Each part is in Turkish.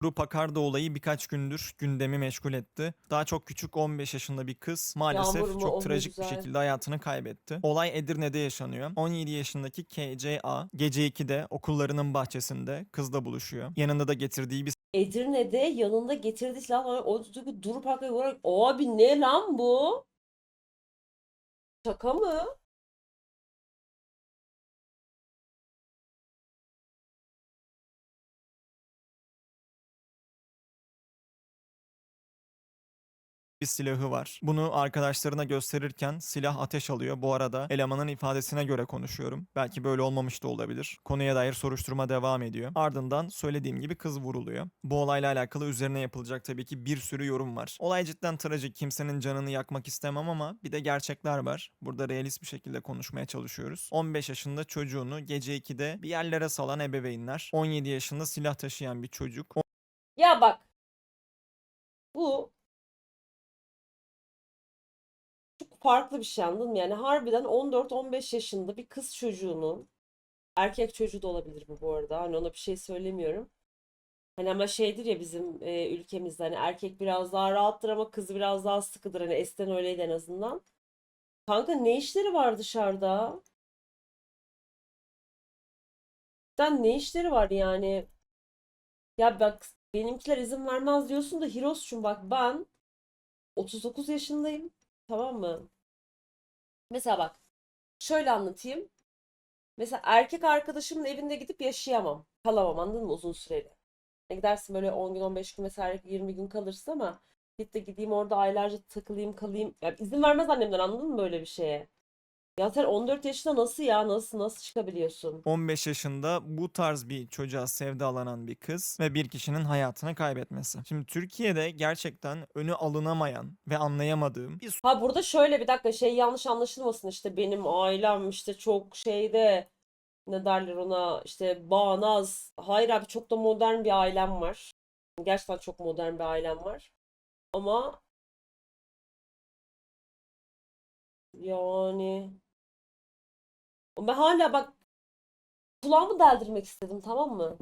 Grup Akarda olayı birkaç gündür gündemi meşgul etti. Daha çok küçük 15 yaşında bir kız maalesef Yağmur mu? çok Oh, ne trajik bir güzel. şekilde hayatını kaybetti. Olay Edirne'de yaşanıyor. 17 yaşındaki KCA gece 2'de okullarının bahçesinde kızla buluşuyor. Yanında da getirdiği bir Edirne'de yanında getirdiği silahlar o bir durup arkaya olarak abi ne lan bu? Şaka mı? Bir silahı var. Bunu arkadaşlarına gösterirken silah ateş alıyor. Bu arada elemanın ifadesine göre konuşuyorum. Belki böyle olmamış da olabilir. Konuya dair soruşturma devam ediyor. Ardından söylediğim gibi kız vuruluyor. Bu olayla alakalı üzerine yapılacak tabii ki bir sürü yorum var. Olay cidden trajik. Kimsenin canını yakmak istemem ama bir de gerçekler var. Burada realist bir şekilde konuşmaya çalışıyoruz. 15 yaşında çocuğunu gece 2'de bir yerlere salan ebeveynler. 17 yaşında silah taşıyan bir çocuk. Ya bak. Bu farklı bir şey anladın mı? Yani harbiden 14-15 yaşında bir kız çocuğunun erkek çocuğu da olabilir bu bu arada. Hani ona bir şey söylemiyorum. Hani ama şeydir ya bizim e, ülkemizde hani erkek biraz daha rahattır ama kız biraz daha sıkıdır. Hani eskiden öyleydi en azından. Kanka ne işleri var dışarıda? Cidden ne işleri var yani? Ya bak benimkiler izin vermez diyorsun da Hiros'cum bak ben 39 yaşındayım. Tamam mı? Mesela bak şöyle anlatayım. Mesela erkek arkadaşımın evinde gidip yaşayamam. Kalamam anladın mı uzun süreli. Ne gidersin böyle 10 gün 15 gün mesela 20 gün kalırsın ama git de gideyim orada aylarca takılayım kalayım. Ya izin vermez annemden anladın mı böyle bir şeye? Ya sen 14 yaşında nasıl ya nasıl nasıl çıkabiliyorsun? 15 yaşında bu tarz bir çocuğa sevdalanan bir kız ve bir kişinin hayatını kaybetmesi. Şimdi Türkiye'de gerçekten önü alınamayan ve anlayamadığım bir Ha burada şöyle bir dakika şey yanlış anlaşılmasın işte benim ailem işte çok şeyde ne derler ona işte bağnaz. Hayır abi çok da modern bir ailem var. Gerçekten çok modern bir ailem var. Ama yani ben hala bak kulağımı deldirmek istedim tamam mı?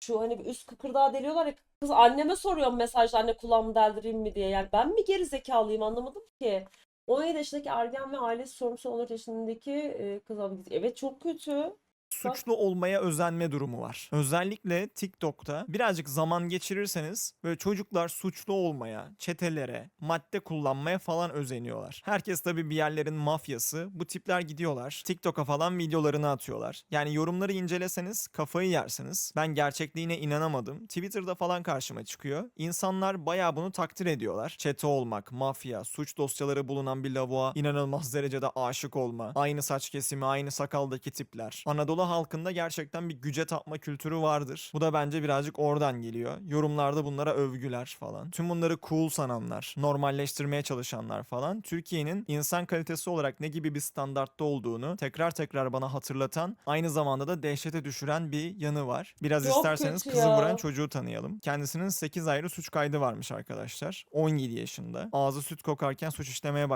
Şu hani bir üst kıkırdağı deliyorlar ya kız anneme soruyorum mesajda anne kulağımı deldireyim mi diye. Yani ben mi geri zekalıyım anlamadım ki. 17 yaşındaki ergen ve ailesi sorumlusu 14 yaşındaki kız. Evet çok kötü. Suçlu olmaya özenme durumu var. Özellikle TikTok'ta birazcık zaman geçirirseniz böyle çocuklar suçlu olmaya, çetelere, madde kullanmaya falan özeniyorlar. Herkes tabii bir yerlerin mafyası. Bu tipler gidiyorlar. TikTok'a falan videolarını atıyorlar. Yani yorumları inceleseniz kafayı yersiniz. Ben gerçekliğine inanamadım. Twitter'da falan karşıma çıkıyor. İnsanlar bayağı bunu takdir ediyorlar. Çete olmak, mafya, suç dosyaları bulunan bir lavuğa inanılmaz derecede aşık olma. Aynı saç kesimi, aynı sakaldaki tipler. Anadolu halkında gerçekten bir güce tapma kültürü vardır. Bu da bence birazcık oradan geliyor. Yorumlarda bunlara övgüler falan. Tüm bunları cool sananlar, normalleştirmeye çalışanlar falan Türkiye'nin insan kalitesi olarak ne gibi bir standartta olduğunu tekrar tekrar bana hatırlatan, aynı zamanda da dehşete düşüren bir yanı var. Biraz Çok isterseniz kızı ya. vuran çocuğu tanıyalım. Kendisinin 8 ayrı suç kaydı varmış arkadaşlar. 17 yaşında. Ağzı süt kokarken suç işlemeye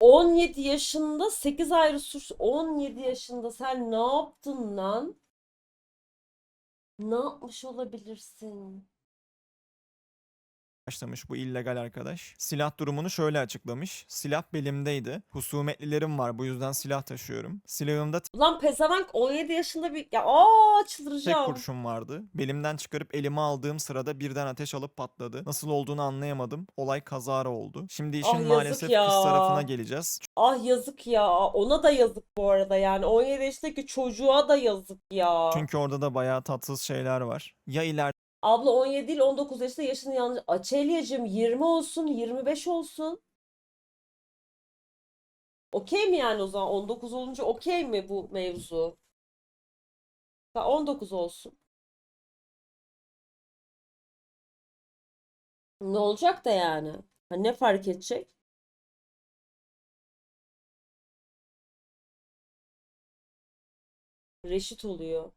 17 yaşında 8 ayrı suç 17 yaşında sen ne yaptın lan? Ne yapmış olabilirsin? Başlamış bu illegal arkadaş. Silah durumunu şöyle açıklamış. Silah belimdeydi. Husumetlilerim var bu yüzden silah taşıyorum. Silahımda Ulan pezevenk 17 yaşında bir ya aa tek çıldıracağım. kurşun vardı. Belimden çıkarıp elime aldığım sırada birden ateş alıp patladı. Nasıl olduğunu anlayamadım. Olay kazara oldu. Şimdi işin Ah, yazık maalesef ya. kız tarafına geleceğiz. Ah yazık ya. Ona da yazık bu arada yani. 17 yaşındaki çocuğa da yazık ya. Çünkü orada da bayağı tatsız şeyler var. Ya ileride Abla 17 değil 19 yaşında yaşını yanlış. Açelyacığım 20 olsun 25 olsun. Okey mi yani o zaman 19 olunca okey mi bu mevzu? Ha, 19 olsun. Ne olacak da yani? Ha, ne fark edecek? Reşit oluyor.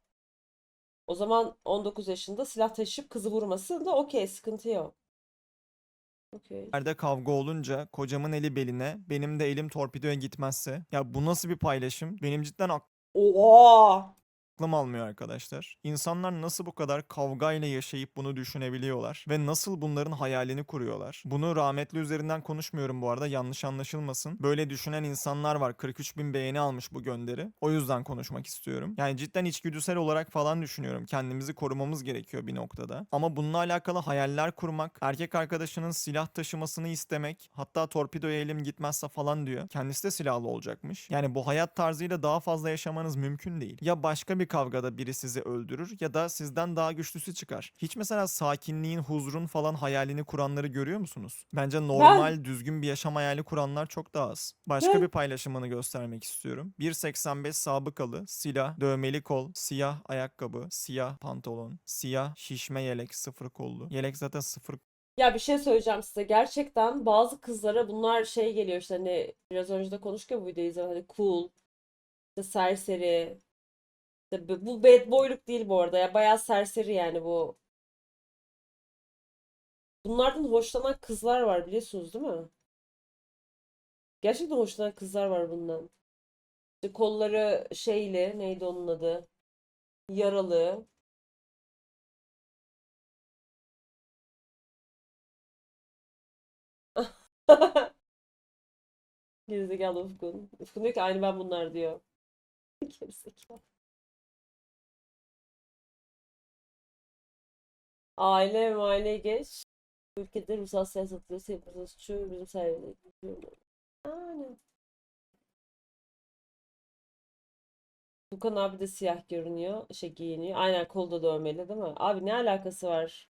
O zaman 19 yaşında silah taşıyıp kızı vurması da okey sıkıntı yok. Okey. kavga olunca kocamın eli beline, benim de elim torpidoya gitmezse. Ya bu nasıl bir paylaşım? Benim cidden Oha! Aklım almıyor arkadaşlar. İnsanlar nasıl bu kadar kavgayla yaşayıp bunu düşünebiliyorlar ve nasıl bunların hayalini kuruyorlar. Bunu rahmetli üzerinden konuşmuyorum bu arada yanlış anlaşılmasın. Böyle düşünen insanlar var. 43 bin beğeni almış bu gönderi. O yüzden konuşmak istiyorum. Yani cidden içgüdüsel olarak falan düşünüyorum. Kendimizi korumamız gerekiyor bir noktada. Ama bununla alakalı hayaller kurmak, erkek arkadaşının silah taşımasını istemek, hatta torpidoya elim gitmezse falan diyor. Kendisi de silahlı olacakmış. Yani bu hayat tarzıyla daha fazla yaşamanız mümkün değil. Ya başka bir kavgada biri sizi öldürür ya da sizden daha güçlüsü çıkar. Hiç mesela sakinliğin, huzurun falan hayalini kuranları görüyor musunuz? Bence normal, düzgün bir yaşam hayali kuranlar çok daha az. Başka Ben- bir paylaşımını göstermek istiyorum. 1.85 sabıkalı, silah, dövmeli kol, siyah ayakkabı, siyah pantolon, siyah şişme yelek, sıfır kollu. Yelek zaten sıfır Ya bir şey söyleyeceğim size. Gerçekten bazı kızlara bunlar şey geliyor işte hani biraz önce de konuştuk ya bu videoyu izledim. Hani cool, işte serseri. Bu bad boyluk değil bu arada ya. Bayağı serseri yani bu. Bunlardan hoşlanan kızlar var biliyorsunuz değil mi? Gerçekten hoşlanan kızlar var bundan. İşte kolları şeyli neydi onun adı? Yaralı. Gerizekalı Ufkun. Ufkun diyor ki aynı ben bunlar diyor. Gerizekalı. Aile maile geç. Ülkede ruhsal siyaset diyor. Sevgili suçu bizim sayemizde. Aynen. Furkan abi de siyah görünüyor. Şey giyiniyor. Aynen kolda dövmeli değil mi? Abi ne alakası var?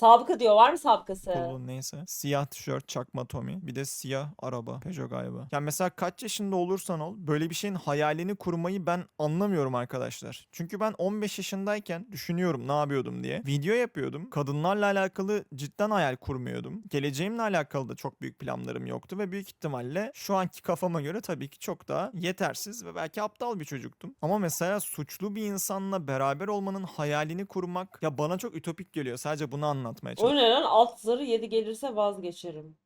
Sabıka diyor. Var mı sabıkası? kollu neyse. Siyah tişört, çakma Tommy. Bir de siyah araba. Peugeot galiba. Yani mesela kaç yaşında olursan ol böyle bir şeyin hayalini kurmayı ben anlamıyorum arkadaşlar. Çünkü ben 15 yaşındayken düşünüyorum ne yapıyordum diye. Video yapıyordum. Kadınlarla alakalı cidden hayal kurmuyordum. Geleceğimle alakalı da çok büyük planlarım yoktu ve büyük ihtimalle şu anki kafama göre tabii ki çok daha yetersiz ve belki aptal bir çocuktum. Ama mesela suçlu bir insanla beraber olmanın hayalini kurmak ya bana çok ütopik geliyor. Sadece bunu anlatmaya çalışıyorum. lan? Alt zarı 7 gelirse vazgeçerim.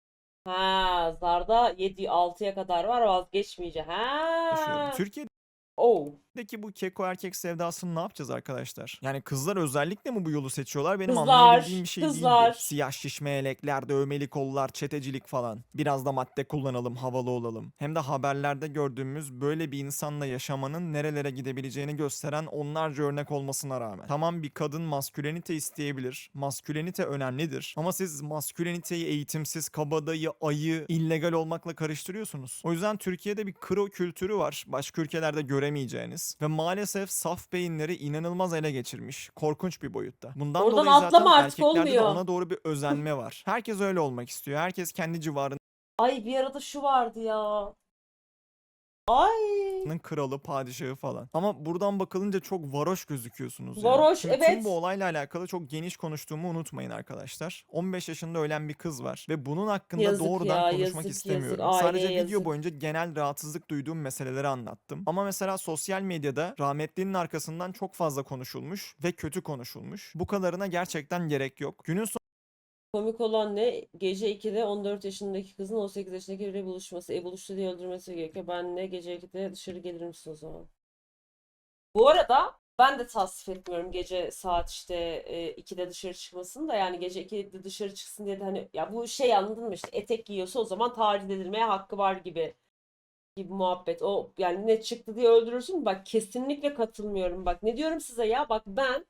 Ha, zarda 7 6'ya kadar var vazgeçmeyeceğim. Ha. Türkiye'deki Oh. Bu keko erkek sevdasını ne yapacağız arkadaşlar? Yani kızlar özellikle mi bu yolu seçiyorlar? Benim Kızlar, anlayabildiğim bir şey değil kızlar. bu. Siyah şişme yelekler, dövmeli kollar, çetecilik falan. Biraz da madde kullanalım, havalı olalım. Hem de haberlerde gördüğümüz böyle bir insanla yaşamanın nerelere gidebileceğini gösteren onlarca örnek olmasına rağmen. Tamam bir kadın maskülenite isteyebilir. Maskülenite önemlidir. Ama siz masküleniteyi eğitimsiz, kabadayı, ayı, illegal olmakla karıştırıyorsunuz. O yüzden Türkiye'de bir kro kültürü var. Başka ülkelerde göremeyeceğiniz. Ve maalesef saf beyinleri inanılmaz ele geçirmiş. Korkunç bir boyutta. Bundan Oradan dolayı zaten atlama artık, erkeklerde de olmuyor. ona doğru bir özenme var. Herkes öyle olmak istiyor. Herkes kendi civarında Ay bir arada şu vardı ya. Ay. Kralı, padişahı falan. Ama buradan bakılınca çok varoş gözüküyorsunuz ya. Varoş, Şimdi evet. Tüm bu olayla alakalı çok geniş konuştuğumu unutmayın arkadaşlar. 15 yaşında ölen bir kız var ve bunun hakkında Yazık doğrudan ya, konuşmak yazık, istemiyorum. yazık. Sadece Aileye video yazık. boyunca genel rahatsızlık duyduğum meseleleri anlattım. Ama mesela sosyal medyada rahmetlinin arkasından çok fazla konuşulmuş ve kötü konuşulmuş. Bu kadarına gerçekten gerek yok. Günün Komik olan ne? Gece 2'de 14 yaşındaki kızın 18 yaşındaki biriyle buluşması. E buluştu diye öldürmesi gerekiyor. Ben de gece 2'de dışarı gelir misin o zaman? Bu arada ben de tasvip etmiyorum gece saat işte e, 2'de dışarı çıkmasını da yani gece 2'de dışarı çıksın diye de hani ya bu şey anladın mı işte etek giyiyorsa o zaman taciz edilmeye hakkı var gibi gibi muhabbet. O yani ne çıktı diye öldürürsün. Bak kesinlikle katılmıyorum. Bak ne diyorum size ya? Bak ben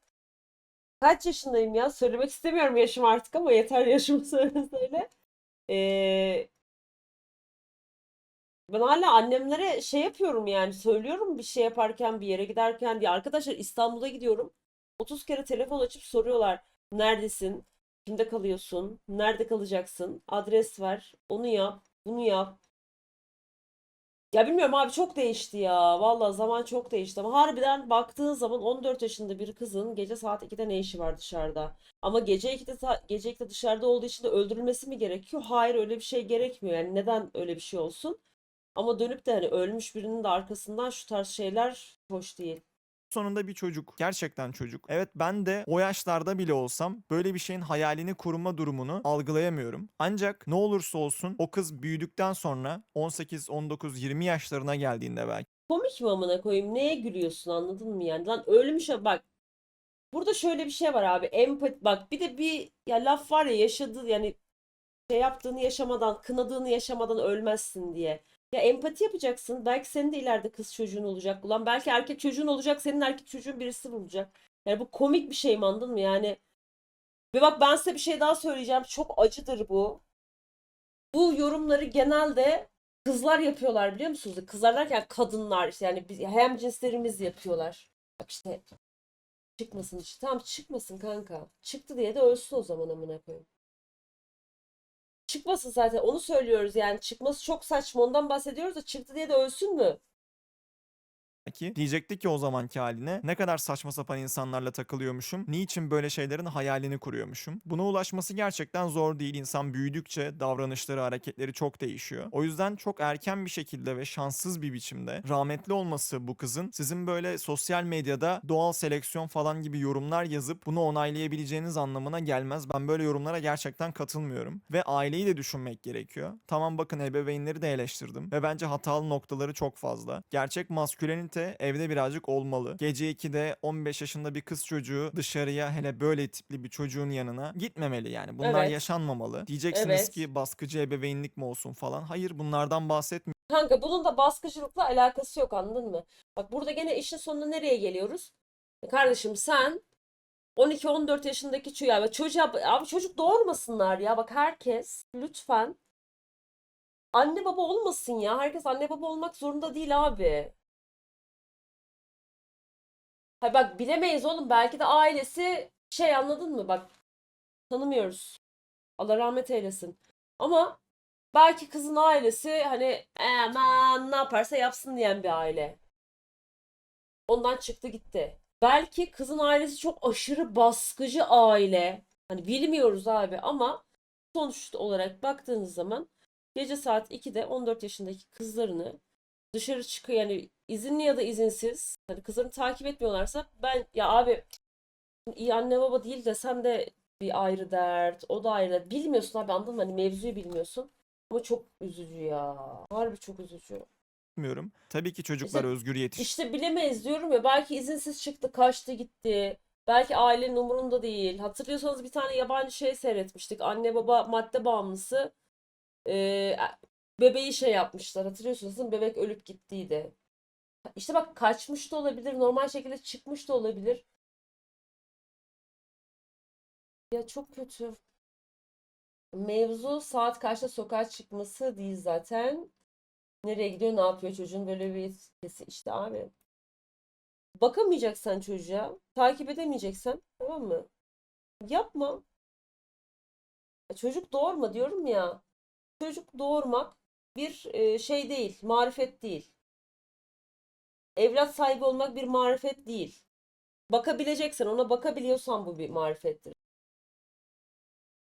kaç yaşındayım ya? Söylemek istemiyorum yaşım artık ama yeter yaşımı söyle. Ee, ben hala annemlere şey yapıyorum yani söylüyorum bir şey yaparken bir yere giderken diye. Arkadaşlar İstanbul'a gidiyorum. 30 kere telefon açıp soruyorlar. Neredesin? Kimde kalıyorsun? Nerede kalacaksın? Adres ver. Onu yap. Bunu yap. Ya bilmiyorum abi çok değişti ya. Vallahi zaman çok değişti ama harbiden baktığın zaman 14 yaşında bir kızın gece saat 2'de ne işi var dışarıda? Ama gece 2'de sa- gece 2'de dışarıda olduğu için de öldürülmesi mi gerekiyor? Hayır öyle bir şey gerekmiyor. Yani neden öyle bir şey olsun? Ama dönüp de hani ölmüş birinin de arkasından şu tarz şeyler hoş değil. Sonunda bir çocuk. Gerçekten çocuk. Evet ben de o yaşlarda bile olsam böyle bir şeyin hayalini kurma durumunu algılayamıyorum. Ancak ne olursa olsun o kız büyüdükten sonra 18, 19, 20 yaşlarına geldiğinde belki komik mi amına koyayım? Neye gülüyorsun anladın mı yani? Lan ölmüş ya bak. Burada şöyle bir şey var abi. Empati bak bir de bir ya laf var ya yaşadığı yani şey yaptığını yaşamadan, kınadığını yaşamadan ölmezsin diye. Ya empati yapacaksın. Belki senin de ileride kız çocuğun olacak. Ulan belki erkek çocuğun olacak. Senin erkek çocuğun birisi bulacak. Yani bu komik bir şey mi anladın mı? Yani ve bak ben size bir şey daha söyleyeceğim. Çok acıdır bu. Bu yorumları genelde kızlar yapıyorlar biliyor musunuz? Kızlar derken kadınlar işte yani biz, hem cinslerimiz yapıyorlar. Bak işte çıkmasın işte. Tamam çıkmasın kanka. Çıktı diye de ölsün o zaman amına koyayım. Çıkmasın zaten onu söylüyoruz yani çıkması çok saçma ondan bahsediyoruz da çıktı diye de ölsün mü? Ki diyecekti ki o zamanki haline ne kadar saçma sapan insanlarla takılıyormuşum. Niçin böyle şeylerin hayalini kuruyormuşum. Buna ulaşması gerçekten zor değil. İnsan büyüdükçe davranışları, hareketleri çok değişiyor. O yüzden çok erken bir şekilde ve şanssız bir biçimde rahmetli olması bu kızın sizin böyle sosyal medyada doğal seleksiyon falan gibi yorumlar yazıp bunu onaylayabileceğiniz anlamına gelmez. Ben böyle yorumlara gerçekten katılmıyorum. Ve aileyi de düşünmek gerekiyor. Tamam bakın ebeveynleri de eleştirdim. Ve bence hatalı noktaları çok fazla. Gerçek maskülenite evde birazcık olmalı. Gece 2'de 15 yaşında bir kız çocuğu dışarıya hele böyle tipli bir çocuğun yanına gitmemeli yani. Bunlar Evet. yaşanmamalı. Diyeceksiniz Evet. ki baskıcı ebeveynlik mi olsun falan. Hayır bunlardan bahsetmiyorum. Kanka bunun da baskıcılıkla alakası yok anladın mı? Bak burada gene işin sonunda nereye geliyoruz? E Kardeşim sen 12-14 yaşındaki çocuğa ve çocuğa abi çocuk doğurmasınlar ya. Bak herkes lütfen anne baba olmasın ya. Herkes anne baba olmak zorunda değil abi. Hay bak bilemeyiz oğlum. Belki de ailesi şey anladın mı? Bak tanımıyoruz. Allah rahmet eylesin. Ama belki kızın ailesi hani aman ne yaparsa yapsın diyen bir aile. Ondan çıktı gitti. Belki kızın ailesi çok aşırı baskıcı aile. Hani bilmiyoruz abi ama sonuç olarak baktığınız zaman gece saat 2'de 14 yaşındaki kızlarını dışarı çıkıyor yani izinli ya da izinsiz hani kızlarını takip etmiyorlarsa ben ya abi iyi anne baba değil desem de bir ayrı dert o da ayrı dert. Bilmiyorsun abi anladın mı? Hani mevzuyu bilmiyorsun. Ama çok üzücü ya. Harbi çok üzücü. Tabii ki çocuklar İşte- özgür yetiş İşte bilemeyiz diyorum ya. Belki izinsiz çıktı, kaçtı gitti. Belki ailenin umurunda değil. Hatırlıyorsanız bir tane yabancı şey seyretmiştik. Anne baba madde bağımlısı. Ee, bebeği şey yapmışlar. Hatırlıyorsunuz değil mi? Bebek ölüp gittiydi. İşte bak kaçmış da olabilir. Normal şekilde çıkmış da olabilir. Ya çok kötü. Mevzu saat kaçta sokağa çıkması değil zaten. Nereye gidiyor, ne yapıyor çocuğun böyle bir etkisi işte abi. Bakamayacaksan çocuğa, takip edemeyeceksen tamam mı? Yapma. Ya Çocuk doğurma diyorum ya. Çocuk doğurmak bir e, şey değil, marifet değil. Evlat sahibi olmak bir marifet değil. Bakabileceksen, ona bakabiliyorsan bu bir marifettir.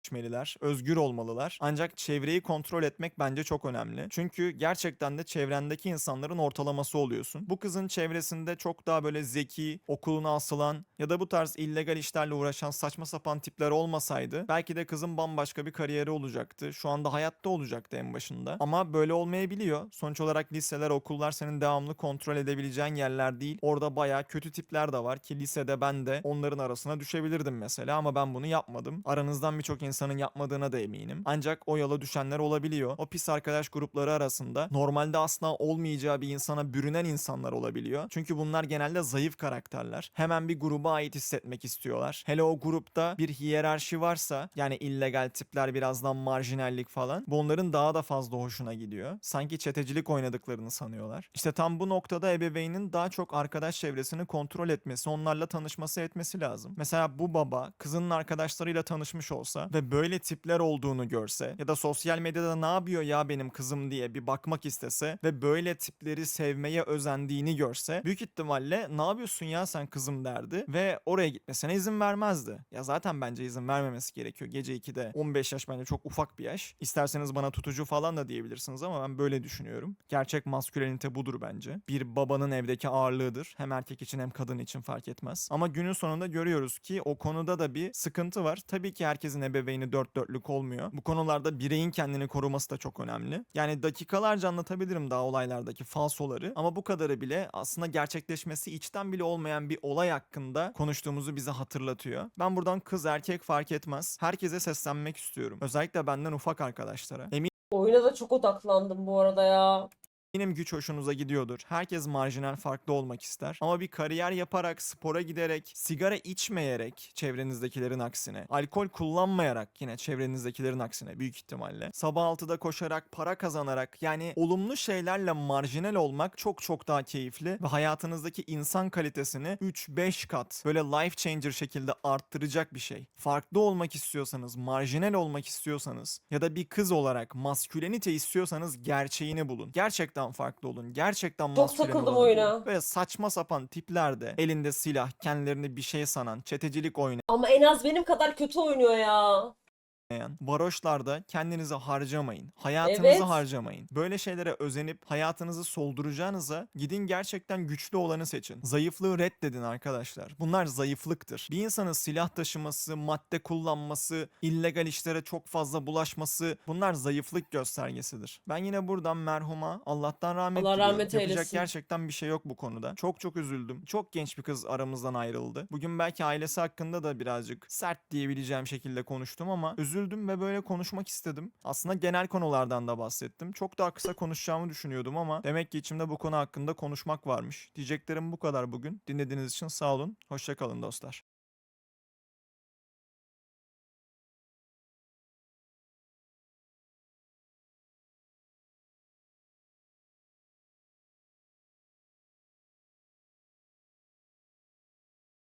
Yetişmeliler, özgür olmalılar. Ancak çevreyi kontrol etmek bence çok önemli. Çünkü gerçekten de çevrendeki insanların ortalaması oluyorsun. Bu kızın çevresinde çok daha böyle zeki, okuluna asılan ya da bu tarz illegal işlerle uğraşan saçma sapan tipler olmasaydı belki de kızın bambaşka bir kariyeri olacaktı. Şu anda hayatta olacaktı en başında. Ama böyle olmayabiliyor. Sonuç olarak liseler, okullar senin devamlı kontrol edebileceğin yerler değil. Orada bayağı kötü tipler de var ki lisede ben de onların arasına düşebilirdim mesela ama ben bunu yapmadım. Aranızdan birçok insanın yapmadığına da eminim. Ancak o yola düşenler olabiliyor. O pis arkadaş grupları arasında normalde asla olmayacağı bir insana bürünen insanlar olabiliyor. Çünkü bunlar genelde zayıf karakterler. Hemen bir gruba ait hissetmek istiyorlar. Hele o grupta bir hiyerarşi varsa yani illegal tipler birazdan marjinallik falan bunların daha da fazla hoşuna gidiyor. Sanki çetecilik oynadıklarını sanıyorlar. İşte tam bu noktada ebeveynin daha çok arkadaş çevresini kontrol etmesi, onlarla tanışması etmesi lazım. Mesela bu baba kızının arkadaşlarıyla tanışmış olsa ve böyle tipler olduğunu görse ya da sosyal medyada ne yapıyor ya benim kızım diye bir bakmak istese ve böyle tipleri sevmeye özendiğini görse büyük ihtimalle ne yapıyorsun ya sen kızım derdi ve oraya gitmesine izin vermezdi. Ya zaten bence izin vermemesi gerekiyor. Gece 2'de 15 yaş bence çok ufak bir yaş. İsterseniz bana tutucu falan da diyebilirsiniz ama ben böyle düşünüyorum. Gerçek maskülenite budur bence. Bir babanın evdeki ağırlığıdır. Hem erkek için hem kadın için fark etmez. Ama günün sonunda görüyoruz ki o konuda da bir sıkıntı var. Tabii ki herkesin ebeveyni ebeveyni dört dörtlük olmuyor. Bu konularda bireyin kendini koruması da çok önemli. Yani dakikalarca anlatabilirim daha olaylardaki falsoları ama bu kadarı bile aslında gerçekleşmesi içten bile olmayan bir olay hakkında konuştuğumuzu bize hatırlatıyor. Ben buradan kız erkek fark etmez. Herkese seslenmek istiyorum. Özellikle benden ufak arkadaşlara. Oyuna da çok odaklandım bu arada ya. Eminim güç hoşunuza gidiyordur. Herkes marjinal farklı olmak ister. Ama bir kariyer yaparak, spora giderek, sigara içmeyerek çevrenizdekilerin aksine, alkol kullanmayarak yine çevrenizdekilerin aksine büyük ihtimalle, sabah 6'da koşarak, para kazanarak yani olumlu şeylerle marjinal olmak çok çok daha keyifli ve hayatınızdaki insan kalitesini 3-5 kat böyle life changer şekilde arttıracak bir şey. Farklı olmak istiyorsanız, marjinal olmak istiyorsanız ya da bir kız olarak maskülenite istiyorsanız gerçeğini bulun. Gerçekten farklı olun. Gerçekten Çok maskülen takıldım bulun. oyuna. Böyle saçma sapan tiplerde elinde silah, kendilerini bir şey sanan, çetecilik oynayan, Ama en az benim kadar kötü oynuyor ya. Varoşlarda kendinizi harcamayın. Hayatınızı Evet. harcamayın. Böyle şeylere özenip hayatınızı solduracağınıza gidin gerçekten güçlü olanı seçin. Zayıflığı reddedin arkadaşlar. Bunlar zayıflıktır. Bir insanın silah taşıması, madde kullanması, illegal işlere çok fazla bulaşması bunlar zayıflık göstergesidir. Ben yine buradan merhuma Allah'tan rahmet Allah diliyorum. rahmet Yapacak eylesin. gerçekten bir şey yok bu konuda. Çok çok üzüldüm. Çok genç bir kız aramızdan ayrıldı. Bugün belki ailesi hakkında da birazcık sert diyebileceğim şekilde konuştum ama üzüldüm ve böyle konuşmak istedim. Aslında genel konulardan da bahsettim. Çok daha kısa konuşacağımı düşünüyordum ama demek ki içimde bu konu hakkında konuşmak varmış. Diyeceklerim bu kadar bugün. Dinlediğiniz için sağ olun. Hoşçakalın dostlar.